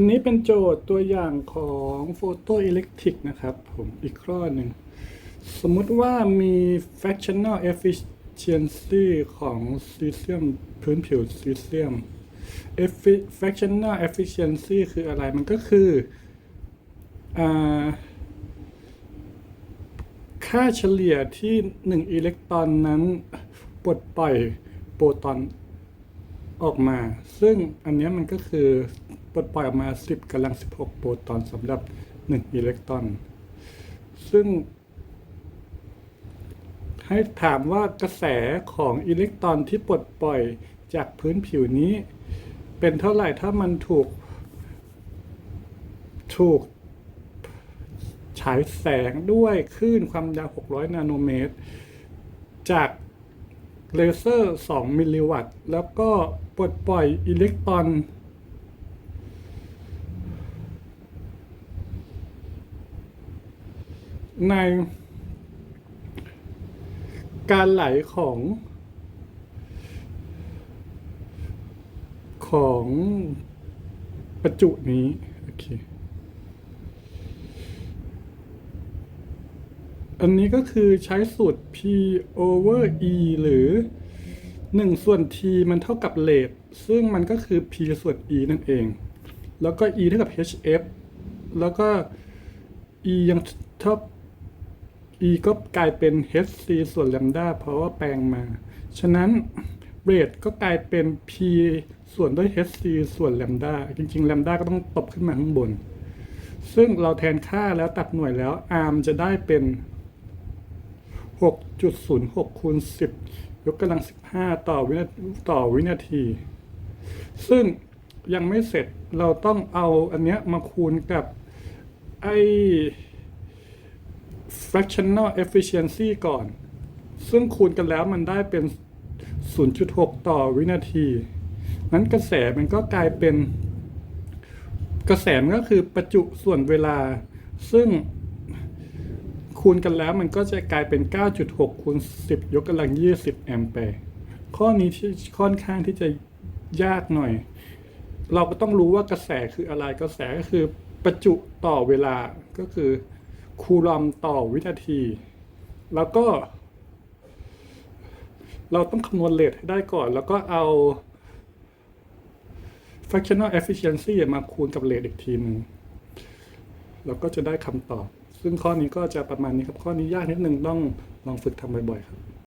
อันนี้เป็นโจทย์ตัวอย่างของโฟโตอิเล็กทริกนะครับผมอีกข้อหนึ่ง สมมุติว่ามี fractional efficiency ของซีเซียมพื้นผิวซีเซียม fractional efficiency คืออะไรมันก็คืออค่าเฉลี่ยที่ 1 อิเล็กตรอนนั้นปลดปล่อยโปรตอนออกมา ซึ่งอันนี้มันก็คือ ลดปล่อยออกมา 10กำลัง 16 โปรตอนสำหรับ 1 อิเล็กตรอน ซึ่ง ให้ถามว่ากระแสของอิเล็กตรอนที่ปลดปล่อยจากพื้นผิวนี้ เป็นเท่าไหร่ถ้ามันถูก ถูกฉายแสงด้วยคลื่นความยาว 600 นาโนเมตร จากเลเซอร์ 2 มิลลิวัตต์ แล้วก็ปลดปล่อยอิเล็กตรอน ในการไหลของของประจุนี้ โอเค อันนี้ก็คือใช้สูตร p over e หรือ 1 ส่วน t มันเท่ากับเลทซึ่งมันก็คือ p ส่วน e นั่นเอง แล้วก็ e เท่ากับ hf แล้วก็ e ยังเท่า e ก็กลายเป็น hc ส่วน lambda เพราะว่าแปลงมา ฉะนั้นเรทก็กลายเป็น p ส่วนด้วย hc ส่วน lambda จริงๆ lambda ก็ต้องตบขึ้นมาข้างบน ซึ่งเราแทนค่าแล้วตัดหน่วยแล้ว arm จะได้เป็น 6.06คูณ10 ยกกำลัง 15 ต่อวินาต่อวินาที ซึ่งยังไม่เสร็จเราต้องเอาอันเนี้ยมาคูณกับไอ fractional efficiency ก่อน ซึ่งคูณกันแล้วมันได้เป็น 0.6 ต่อวินาที นั้นกระแสมันก็กลายเป็น กระแสมันก็คือประจุส่วนเวลา ซึ่งคูณกันแล้วมันก็จะกลายเป็น 9.6 คูณ 10 ยกกำลัง 20 แอมแปร์ ข้อนี้ที่ค่อนข้างที่จะยากหน่อย เราก็ต้องรู้ว่ากระแสคืออะไร กระแสก็คือประจุต่อเวลาก็คือ คูลอมต่อวินาที แล้วก็ เราต้องคำนวณเลทให้ได้ก่อน แล้วก็เอา fractional efficiency มาคูณกับเลทอีกทีหนึ่งเราก็จะได้คำตอบ ซึ่งข้อนี้ก็จะประมาณนี้ครับ ข้อนี้ยากนิดนึงต้องลองฝึกทำบ่อยๆครับ